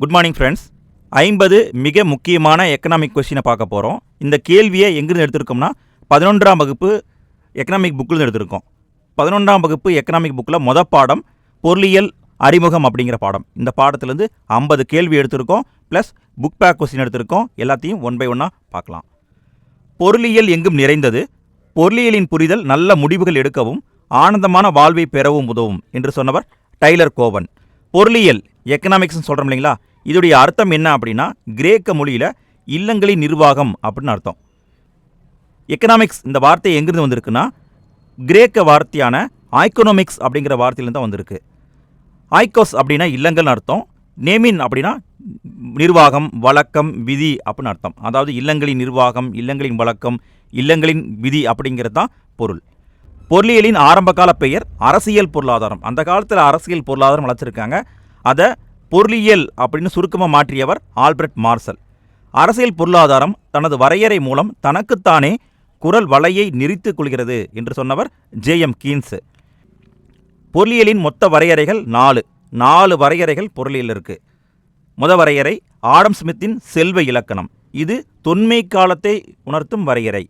Good morning friends ஐம்பது மிக முக்கியமான எக்கனாமிக் கொஸ்டினை பார்க்க போகிறோம் இந்த கேள்வியை எங்கிருந்து எடுத்திருக்கோம்னா பதினொன்றாம் வகுப்பு எக்கனாமிக் புக்கில் எடுத்திருக்கோம். பதினொன்றாம் வகுப்பு எக்கனாமிக் புக்கில் மொத பாடம் பொருளியல் அறிமுகம் அப்படிங்கிற பாடம். இந்த பாடத்துலேருந்து ஐம்பது கேள்வி எடுத்திருக்கோம் ப்ளஸ் புக் பேக் கொஸ்டின் எடுத்திருக்கோம். எல்லாத்தையும் ஒன் பை ஒன்னாக பார்க்கலாம். பொருளியல் எங்கும் நிறைந்தது? பொருளியலின் புரிதல் நல்ல முடிவுகள் எடுக்கவும் ஆனந்தமான வாழ்வை பெறவும் உதவும் என்று சொன்னவர் டைலர் கோவன். பொருளியல் எக்கனாமிக்ஸ்னு சொல்கிறோம் இல்லைங்களா? இதோடைய அர்த்தம் என்ன அப்படின்னா கிரேக்க மொழியில் இல்லங்களின் நிர்வாகம் அப்படின்னு அர்த்தம். எக்கனாமிக்ஸ் இந்த வார்த்தை எங்கிருந்து வந்திருக்குன்னா கிரேக்க வார்த்தையான ஐக்கோனோமிக்ஸ் அப்படிங்கிற வார்த்தையிலேருந்து தான் வந்திருக்கு. ஐக்கோஸ் அப்படின்னா இல்லங்கள்னு அர்த்தம். நேமின் அப்படின்னா நிர்வாகம் வழக்கம் விதி அப்படின்னு அர்த்தம். அதாவது இல்லங்களின் நிர்வாகம் இல்லங்களின் வழக்கம் இல்லங்களின் விதி அப்படிங்கிறது தான் பொருள். பொருளியலின் ஆரம்பகால பெயர் அரசியல் பொருளாதாரம். அந்த காலத்தில் அரசியல் பொருளாதாரம் வளர்ச்சிருக்காங்க அதை பொருளியல் அப்படின்னு சுருக்கமாக மாற்றியவர் ஆல்பர்ட் மார்சல். அரசியல் பொருளாதாரம் தனது வரையறை மூலம் தனக்குத்தானே குரல் வலையை நெறித்துக் கொள்கிறது என்று சொன்னவர் ஜே எம் கீன்ஸு. பொருளியலின் மொத்த வரையறைகள் நாலு. நாலு வரையறைகள் பொருளியல் இருக்குது முத வரையறை ஆடம் ஸ்மித்தின் செல்வ இலக்கணம். இது தொன்மை காலத்தை உணர்த்தும் வரையறை.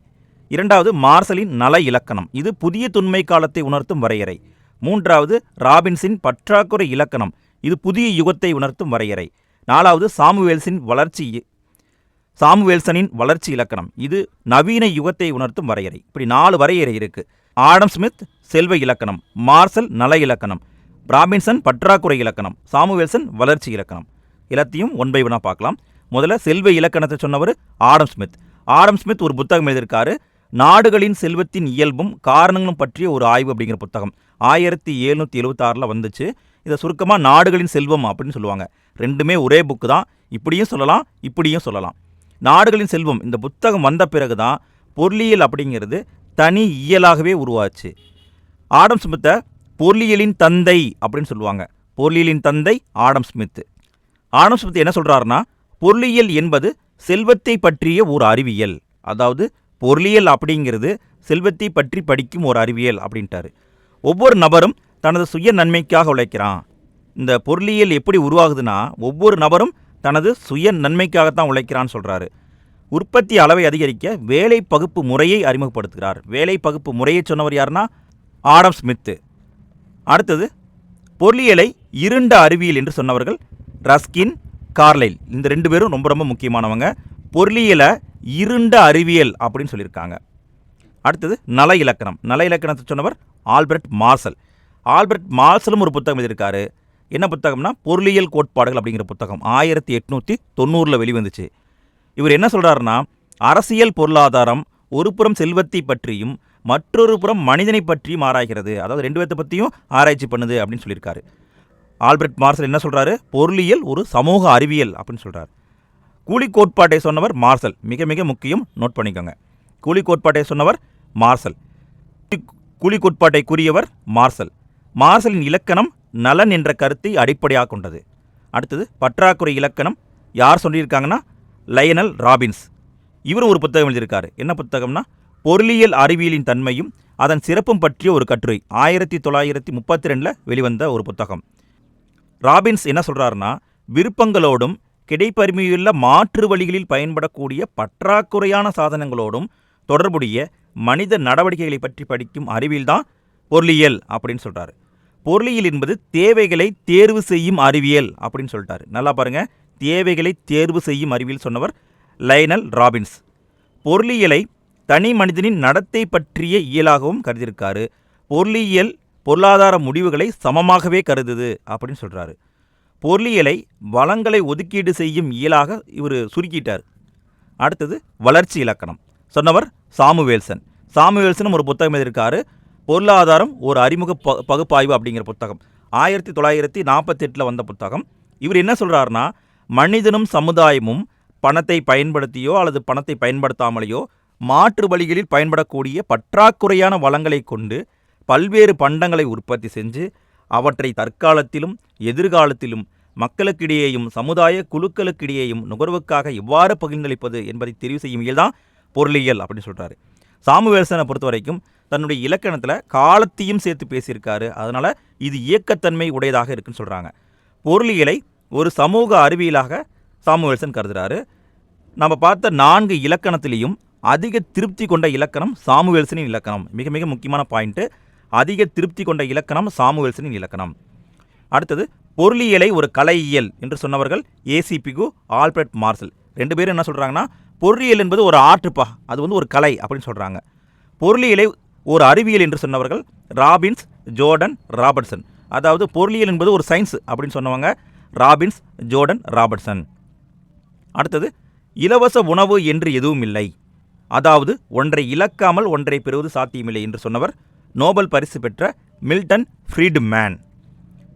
இரண்டாவது மார்சலின் நல இலக்கணம். இது புதிய தொன்மை காலத்தை உணர்த்தும் வரையறை. மூன்றாவது ராபின்ஸின் பற்றாக்குறை இலக்கணம். இது புதிய யுகத்தை உணர்த்தும் வரையறை. நாலாவது சாமுவேல்ஸின் வளர்ச்சி சாமுவேல்சனின் வளர்ச்சி இலக்கணம். இது நவீன யுகத்தை உணர்த்தும் வரையறை. இப்படி நாலு வரையறை இருக்குது ஆடம் ஸ்மித் செல்வ இலக்கணம். மார்சல் நல இலக்கணம். ராபின்சன் பற்றாக்குறை இலக்கணம். சாமுவேல்சன் வளர்ச்சி இலக்கணம். எல்லாத்தையும் ஒன் பை ஒன்னாக பார்க்கலாம். முதல்ல செல்வ இலக்கணத்தை சொன்னவர் ஆடம் ஸ்மித். ஆடம் ஸ்மித் ஒரு புத்தகம் எழுதியிருக்காரு. நாடுகளின் செல்வத்தின் இயல்பும் காரணங்களும் பற்றிய ஒரு ஆய்வு அப்படிங்கிற புத்தகம். ஆயிரத்தி எழுநூற்றி எழுபத்தாறில் வந்துச்சு. இதை சுருக்கமாக நாடுகளின் செல்வம் அப்படின்னு சொல்லுவாங்க. ரெண்டுமே ஒரே புக்கு தான். இப்படியும் சொல்லலாம் இப்படியும் சொல்லலாம். நாடுகளின் செல்வம் இந்த புத்தகம் வந்த பிறகு தான் பொருளியல் அப்படிங்கிறது தனி இயலாகவே உருவாச்சு. ஆடம் ஸ்மித்தை பொருளியலின் தந்தை அப்படின்னு சொல்லுவாங்க. பொருளியலின் தந்தை ஆடம் ஸ்மித். ஆடம் ஸ்மித் என்ன சொல்றாருன்னா பொருளியல் என்பது செல்வத்தை பற்றிய ஒரு அறிவியல். அதாவது பொருளியல் அப்படிங்கிறது செல்வத்தை பற்றி படிக்கும் ஒரு அறிவியல் அப்படின்ட்டாரு. ஒவ்வொரு நபரும் தனது சுய நன்மைக்காக உழைக்கிறான். இந்த பொருளியல் எப்படி உருவாகுதுன்னா ஒவ்வொரு நபரும் தனது சுய நன்மைக்காகத்தான் உழைக்கிறான்னு சொல்கிறாரு உற்பத்தி அளவை அதிகரிக்க வேலை பகுப்பு முறையை அறிமுகப்படுத்துகிறார். வேலை பகுப்பு முறையை சொன்னவர் யாருன்னா ஆடம் ஸ்மித்து. அடுத்தது பொருளியலை இருண்ட அறிவியல் என்று சொன்னவர்கள் ரஸ்கின் கார்லைல். இந்த ரெண்டு பேரும் ரொம்ப ரொம்ப முக்கியமானவங்க. பொருளியலை இருண்ட அறிவியல் அப்படின்னு சொல்லியிருக்காங்க. அடுத்தது நல இலக்கணம். நல இலக்கணத்தை சொன்னவர் ஆல்பர்ட் மார்சல். ஆல்பர்ட் மார்சலும் ஒரு புத்தகம் எழுதியிருக்காரு. என்ன புத்தகம்னா பொருளியல் கோட்பாடுகள் அப்படிங்கிற புத்தகம். ஆயிரத்தி எட்நூற்றி தொண்ணூறில் வெளிவந்துச்சு. இவர் என்ன சொல்கிறாருன்னா அரசியல் பொருளாதாரம் ஒரு புறம் செல்வத்தை பற்றியும் மற்றொரு புறம் மனிதனை பற்றியும் ஆராய்கிறது. அதாவது ரெண்டு பேர்த்த பற்றியும் ஆராய்ச்சி பண்ணுது அப்படின்னு சொல்லியிருக்காரு. ஆல்பர்ட் மார்சல் என்ன சொல்கிறாரு பொருளியல் ஒரு சமூக அறிவியல் அப்படின்னு சொல்கிறார் கூலி கோட்பாட்டை சொன்னவர் மார்சல். மிக மிக முக்கியம். நோட் பண்ணிக்கோங்க. கூலி கோட்பாட்டை சொன்னவர் மார்சல். கூலி கோட்பாட்டை கூறியவர் மார்சல். மார்சலின் இலக்கணம் நலன் என்ற கருத்தை அடிப்படையாக கொண்டது. அடுத்தது பற்றாக்குறை இலக்கணம் யார் சொல்லியிருக்காங்கன்னா? லயனல் ராபின்ஸ் இவரும் ஒரு புத்தகம் எழுதியிருக்காரு. என்ன புத்தகம்னா? பொருளியல் அறிவியலின் தன்மையும் அதன் சிறப்பும் பற்றிய ஒரு கட்டுரை. ஆயிரத்தி தொள்ளாயிரத்தி முப்பத்தி ரெண்டில் வெளிவந்த ஒரு புத்தகம். ராபின்ஸ் என்ன சொல்கிறாருன்னா விருப்பங்களோடும் கிடைப்பருமையுள்ள மாற்று வழிகளில் பயன்படக்கூடிய பற்றாக்குறையான சாதனங்களோடும் தொடர்புடைய மனித நடவடிக்கைகளை பற்றி படிக்கும் அறிவியல் தான் பொருளியல் அப்படின்னு சொல்கிறாரு பொருளியல் என்பது தேவைகளை தேர்வு செய்யும் அறிவியல் அப்படின்னு சொல்லிட்டாரு. நல்லா பாருங்கள் தேவைகளை தேர்வு செய்யும் அறிவியல் சொன்னவர் லைனல் ராபின்ஸ். பொருளியலை தனி மனிதனின் நடத்தை பற்றிய இயலாகவும் கருதியிருக்காரு. பொருளியல் பொருளாதார முடிவுகளை சமமாகவே கருதுது அப்படின்னு சொல்கிறாரு பொருளியலை வளங்களை ஒதுக்கீடு செய்யும் இயலாக இவர் சுருக்கிட்டார். அடுத்தது வளர்ச்சி இலக்கணம். சொன்னவர் சாமுவேல்சன். சாமுவேல்சனும் ஒரு புத்தகம் எழுதியிருக்காரு. பொருளாதாரம் ஒரு அறிமுக ப பகுப்பாய்வு அப்படிங்கிற புத்தகம். ஆயிரத்தி தொள்ளாயிரத்தி நாற்பத்தெட்டில் வந்த புத்தகம். இவர் என்ன சொல்கிறாருன்னா மனிதனும் சமுதாயமும் பணத்தை பயன்படுத்தியோ அல்லது பணத்தை பயன்படுத்தாமலேயோ மாற்று வழிகளில் பயன்படக்கூடிய பற்றாக்குறையான வளங்களை கொண்டு பல்வேறு பண்டங்களை உற்பத்தி செஞ்சு அவற்றை தற்காலத்திலும் எதிர்காலத்திலும் மக்களுக்கிடையேயும் சமுதாய குழுக்களுக்கிடையேயும் நுகர்வுக்காக எவ்வாறு பகிர்ந்தளிப்பது என்பதை தெரிவு செய்யும் இயல்தான் பொருளியல் அப்படின்னு சொல்கிறாரு சாமுவேல்சனை பொறுத்த வரைக்கும் தன்னுடைய இலக்கணத்தில் காலத்தையும் சேர்த்து பேசியிருக்காரு. அதனால் இது இயக்கத்தன்மை உடையதாக இருக்குன்னு சொல்கிறாங்க பொருளியலை ஒரு சமூக அறிவியலாக சாமுவேல்சன் கருதுகிறாரு நம்ம பார்த்த நான்கு இலக்கணத்திலையும் அதிக திருப்தி கொண்ட இலக்கணம் சாமுவேல்சனின் இலக்கணம். மிக மிக முக்கியமான பாயிண்ட்டு அதிக திருப்தி கொண்ட இலக்கணம் சாமுவேல்சனின் இலக்கணம். அடுத்தது பொருளியலை ஒரு கலையியல் என்று சொன்னவர்கள் ஏசிபிகு ஆல்பர்ட் மார்சல். ரெண்டு பேரும் என்ன சொல்கிறாங்கன்னா பொருளியல் என்பது ஒரு ஆர்ட்டுப்பா அது வந்து ஒரு கலை அப்படின்னு சொல்கிறாங்க பொருளியலை ஒரு அறிவியல் என்று சொன்னவர்கள் ராபின்ஸ் ஜோர்டன் ராபர்ட்சன். அதாவது பொருளியல் என்பது ஒரு சயின்ஸ் அப்படின்னு சொன்னவங்க ராபின்ஸ் ஜோர்டன் ராபர்ட்சன். அடுத்தது இலவச உணவு என்று எதுவும் இல்லை. அதாவது ஒன்றை இழக்காமல் ஒன்றை பெறுவது சாத்தியமில்லை என்று சொன்னவர் நோபல் பரிசு பெற்ற மில்டன் ஃப்ரீட்மேன்.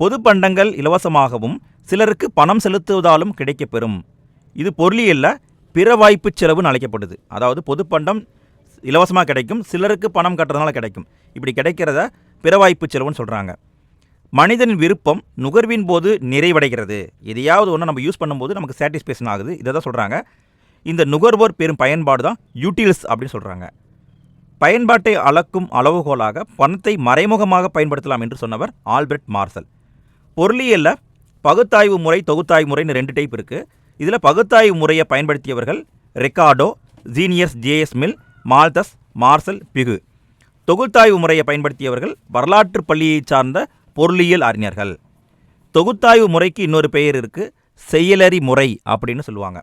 பொது பண்டங்கள் இலவசமாகவும் சிலருக்கு பணம் செலுத்துவதாலும் கிடைக்கப்பெறும். இது பொருளியல்ல பிற வாய்ப்பு செலவுன்னு அழைக்கப்படுது. அதாவது பொதுப்பண்டம் இலவசமாக கிடைக்கும். சிலருக்கு பணம் கட்டுறதுனால கிடைக்கும். இப்படி கிடைக்கிறத பிறவாய்ப்பு செலவுன்னு சொல்கிறாங்க மனிதனின் விருப்பம் நுகர்வின் போது நிறைவடைகிறது. எதையாவது ஒன்று நம்ம யூஸ் பண்ணும்போது நமக்கு சாட்டிஸ்ஃபேஷன் ஆகுது. இதை தான் சொல்கிறாங்க இந்த நுகர்வோர் பெரும் பயன்பாடு தான் யூட்டில்ஸ் அப்படின்னு சொல்கிறாங்க பயன்பாட்டை அளக்கும் அளவுகோலாக பணத்தை மறைமுகமாக பயன்படுத்தலாம் என்று சொன்னவர் ஆல்பர்ட் மார்சல். பொருளியல்ல பகுத்தாய்வு முறை தொகுத்தாய்வு முறைன்னு ரெண்டு டைப் இருக்குது இதில் பகுத்தாய்வு முறையை பயன்படுத்தியவர்கள் Ricardo genius JS Mill Malthus Marshall Pigou. தொகுத்தாய்வு முறையை பயன்படுத்தியவர்கள் வரலாற்று பள்ளியை சார்ந்த பொருளியல் அறிஞர்கள். தொகுத்தாய்வு முறைக்கு இன்னொரு பெயர் இருக்குது செயலறி முறை அப்படின்னு சொல்லுவாங்க.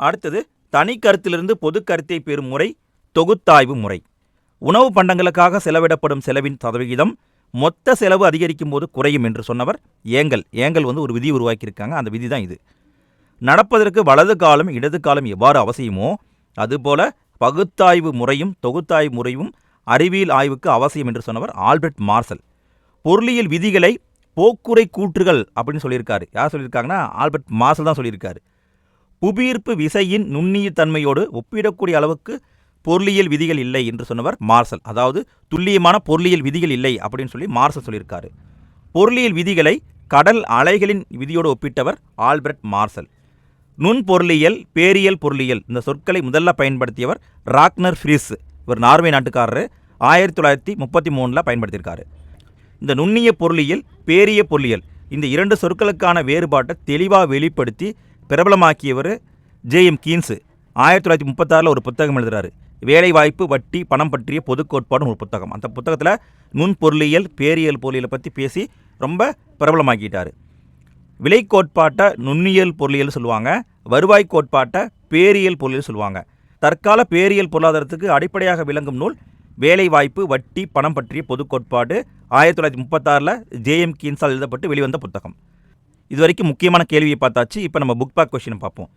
அடுத்தது தனி கருத்திலிருந்து பொது கருத்தை பெறும் முறை தொகுத்தாய்வு முறை. உணவு பண்டங்களுக்காக செலவிடப்படும் செலவின் சதவிகிதம் மொத்த செலவு அதிகரிக்கும் போது குறையும் என்று சொன்னவர் ஏங்கல். ஏங்கல் வந்து ஒரு விதி உருவாக்கியிருக்காங்க அந்த விதி தான் இது. நடப்பதற்கு வலது காலம் இடது காலம் எவ்வாறு அவசியமோ அதுபோல பகுத்தாய்வு முறையும் தொகுத்தாய்வு முறையும் அறிவியல் ஆய்வுக்கு அவசியம் என்று சொன்னவர் ஆல்பர்ட் மார்சல். பொருளியல் விதிகளை போக்குரை கூற்றுகள் அப்படின்னு சொல்லியிருக்காரு. யார் சொல்லியிருக்காங்கன்னா? ஆல்பர்ட் மார்சல் தான் சொல்லியிருக்காரு. புவியீர்ப்பு விசையின் நுண்ணிய தன்மையோடு ஒப்பிடக்கூடிய அளவுக்கு பொருளியல் விதிகள் இல்லை என்று சொன்னவர் மார்சல். அதாவது துல்லியமான பொருளியல் விதிகள் இல்லை அப்படின்னு சொல்லி மார்சல் சொல்லியிருக்காரு. பொருளியல் விதிகளை கடல் அலைகளின் விதியோடு ஒப்பிட்டவர் ஆல்பர்ட் மார்சல். நுண்பொருளியல் பேரியல் பொருளியல் இந்த சொற்களை முதல்ல பயன்படுத்தியவர் ராக்னர் ஃப்ரிஸ். இவர் நார்வே நாட்டுக்காரர். ஆயிரத்தி தொள்ளாயிரத்தி முப்பத்தி மூணில் பயன்படுத்தியிருக்காரு. இந்த நுண்ணிய பொருளியல் பேரிய பொருளியல் இந்த இரண்டு சொற்களுக்கான வேறுபாட்டை தெளிவாக வெளிப்படுத்தி பிரபலமாக்கியவர் ஜேஎம் கீன்ஸு. ஆயிரத்தி தொள்ளாயிரத்தி முப்பத்தாறில் ஒரு புத்தகம் எழுதுறாரு. வேலைவாய்ப்பு வட்டி பணம் பற்றிய பொது கோட்பாடும் ஒரு புத்தகம். அந்த புத்தகத்தில் நுண்பொருளியல் பேரியல் பொருளியலை பற்றி பேசி ரொம்ப பிரபலமாக்கிட்டார். விலை கோட்பாட்டை நுண்ணியல் பொருளியல் சொல்லுவாங்க வருவாய் கோட்பாட்டை பேரியல் பொருளியல் சொல்லுவாங்க. தற்கால பேரியல் பொருளாதாரத்துக்கு அடிப்படையாக விளங்கும் நூல் வேலைவாய்ப்பு வட்டி பணம் பற்றிய பொது கோட்பாடு ஆயிரத்தி தொள்ளாயிரத்தி முப்பத்தாறில் ஜேஎம் கீன்ஸால் எழுதப்பட்டு வெளிவந்த புத்தகம். இது வரைக்கும் முக்கியமான கேள்வியை பார்த்தாச்சு இப்போ நம்ம புக் பேக் கொஷினை பார்ப்போம்.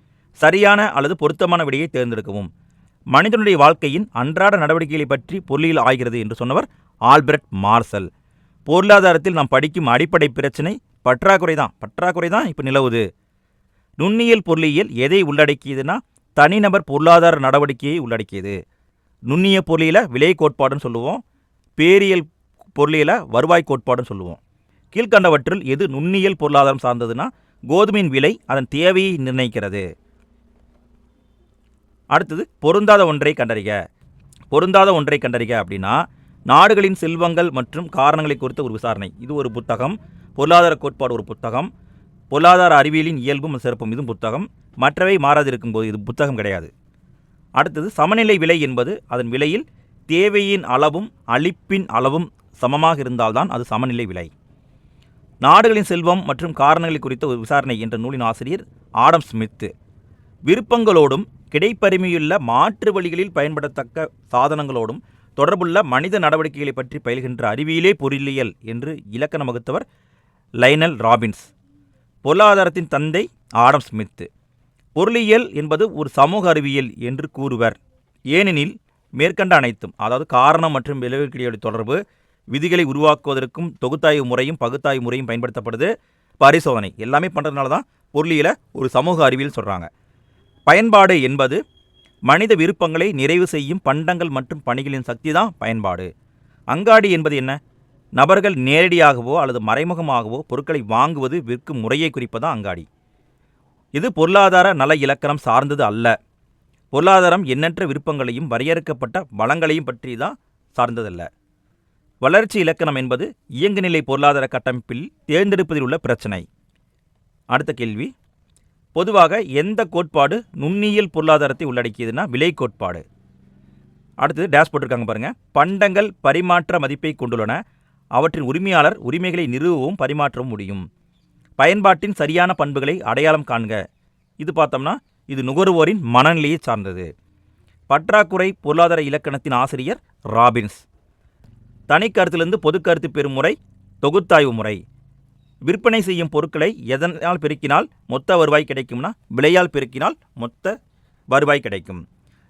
சரியான அல்லது பொருத்தமான விடையை தேர்ந்தெடுக்கவும். மனிதனுடைய வாழ்க்கையின் அன்றாட நடவடிக்கைகளை பற்றி பொருளியல் ஆகிறது என்று சொன்னவர் ஆல்பர்ட் மார்சல். பொருளாதாரத்தில் நாம் படிக்கும் அடிப்படை பிரச்சனை பற்றாக்குறை தான் பற்றாக்குறை தான் இப்போ நிலவுது. நுண்ணியல் பொருளியல் எதை உள்ளடக்கியதுன்னா தனிநபர் பொருளாதார நடவடிக்கையை உள்ளடக்கியது. நுண்ணிய பொருளியில் விலை கோட்பாடுன்னு சொல்லுவோம். பேரியல் பொருளியில் வருவாய் கோட்பாடுன்னு சொல்லுவோம். கீழ்கண்டவற்றில் எது நுண்ணியல் பொருளாதாரம் சார்ந்ததுன்னா கோதுமையின் விலை அதன் தேவையை நிர்ணயிக்கிறது. அடுத்தது பொருந்தாத ஒன்றை கண்டறிக. பொருந்தாத ஒன்றை கண்டறிக அப்படின்னா நாடுகளின் செல்வங்கள் மற்றும் காரணங்களை குறித்த ஒரு விசாரணை. இது ஒரு புத்தகம். பொருளாதார கோட்பாடு ஒரு புத்தகம். பொருளாதார அறிவியலின் இயல்பும் சிறப்பும் இதுவும் புத்தகம். மற்றவை மாறாதிருக்கும் போது இது புத்தகம் கிடையாது. அடுத்தது சமநிலை விலை என்பது அதன் விலையில் தேவையின் அளவும் அளிப்பின் அளவும் சமமாக இருந்தால்தான் அது சமநிலை விலை. நாடுகளின் செல்வம் மற்றும் காரணங்களை குறித்த ஒரு விசாரணை என்ற நூலின் ஆசிரியர் ஆடம் ஸ்மித்து. விருப்பங்களோடும் கிடைப்பருமையுள்ள மாற்று வழிகளில் பயன்படத்தக்க சாதனங்களோடும் தொடர்புள்ள மனித நடவடிக்கைகளை பற்றி பயில்கின்ற அறிவியலே பொருளியல் என்று இலக்கணம் வகுத்தவர் லைனல் ராபின்ஸ். பொருளாதாரத்தின் தந்தை ஆடம் ஸ்மித்து. பொருளியல் என்பது ஒரு சமூக அறிவியல் என்று கூறுவர். ஏனெனில் மேற்கண்ட அனைத்தும் அதாவது காரணம் மற்றும் விளைவுக்கிடையே தொடர்பு விதிகளை உருவாக்குவதற்கும் தொகுத்தாய்வு முறையும் பகுத்தாய்வு முறையும் பயன்படுத்தப்படுது. பரிசோதனை எல்லாமே பண்ணுறதுனால தான் பொருளியலை ஒரு சமூக அறிவியல் சொல்கிறாங்க பயன்பாடு என்பது மனித விருப்பங்களை நிறைவு செய்யும் பண்டங்கள் மற்றும் பணிகளின் சக்தி தான் பயன்பாடு. அங்காடி என்பது என்ன? நபர்கள் நேரடியாகவோ அல்லது மறைமுகமாகவோ பொருட்களை வாங்குவது விற்கும் முறையை குறிப்பதான் அங்காடி. இது பொருளாதார நல இலக்கணம் சார்ந்தது அல்ல. பொருளாதாரம் எண்ணற்ற விருப்பங்களையும் வரையறுக்கப்பட்ட வளங்களையும் பற்றி தான் சார்ந்ததல்ல. வளர்ச்சி இலக்கணம் என்பது இயங்குநிலை பொருளாதார கட்டமைப்பில் தேர்ந்தெடுப்பதில் உள்ள பிரச்சனை. அடுத்த கேள்வி. பொதுவாக எந்த கோட்பாடு நுண்ணியல் பொருளாதாரத்தை உள்ளடக்கியதுன்னா விலை கோட்பாடு. அடுத்தது டேஷ் போட்டிருக்காங்க பாருங்கள் பண்டங்கள் பரிமாற்ற மதிப்பை கொண்டுள்ளன. அவற்றின் உரிமையாளர் உரிமைகளை நிறுவவும் பரிமாற்றவும் முடியும். பயன்பாட்டின் சரியான பண்புகளை அடையாளம் காண்க. இது பார்த்தோம்னா இது நுகர்வோரின் மனநிலையை சார்ந்தது. பற்றாக்குறை பொருளாதார இலக்கணத்தின் ஆசிரியர் ராபின்ஸ். தனி கருத்திலிருந்து பொது கருத்து பெறும் முறை தொகுத்தாய்வு முறை. விற்பனை செய்யும் பொருட்களை எதனால் பெருக்கினால் மொத்த வருவாய் கிடைக்கும்னா விலையால் பெருக்கினால் மொத்த வருவாய் கிடைக்கும்.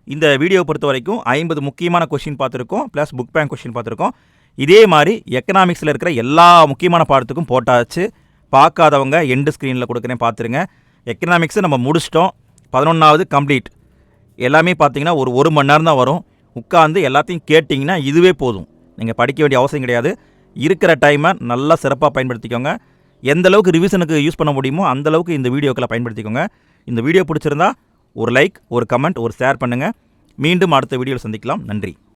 இந்த வீடியோ பொறுத்த வரைக்கும் ஐம்பது முக்கியமான கொஷின் பார்த்துருக்கோம் ப்ளஸ் புக் பேங்க் கொஷின் பார்த்துருக்கோம். இதே மாதிரி எக்கனாமிக்ஸில் இருக்கிற எல்லா முக்கியமான பாடத்துக்கும் போட்டாச்சு. பார்க்காதவங்க எண்டு ஸ்க்ரீனில் கொடுக்குறேன் பார்த்துருங்க. எக்கனாமிக்ஸை நம்ம முடிச்சிட்டோம். பதினொன்றாவது கம்ப்ளீட் எல்லாமே பார்த்தீங்கன்னா ஒரு ஒரு மணி நேரம் தான் வரும். உட்காந்து எல்லாத்தையும் கேட்டிங்கன்னா இதுவே போதும். நீங்கள் படிக்க வேண்டிய அவசியம் கிடையாது. இருக்கிற டைமை நல்லா சிறப்பாக பயன்படுத்திக்கோங்க. எந்த அளவுக்கு ரிவிஷனுக்கு யூஸ் பண்ண முடியுமோ அந்த அளவுக்கு இந்த வீடியோக்களை பயன்படுத்திக்கோங்க. இந்த வீடியோ பிடிச்சிருந்தா ஒரு லைக் ஒரு கமெண்ட் ஒரு ஷேர் பண்ணுங்கள் மீண்டும் அடுத்த வீடியோவில் சந்திக்கலாம். நன்றி.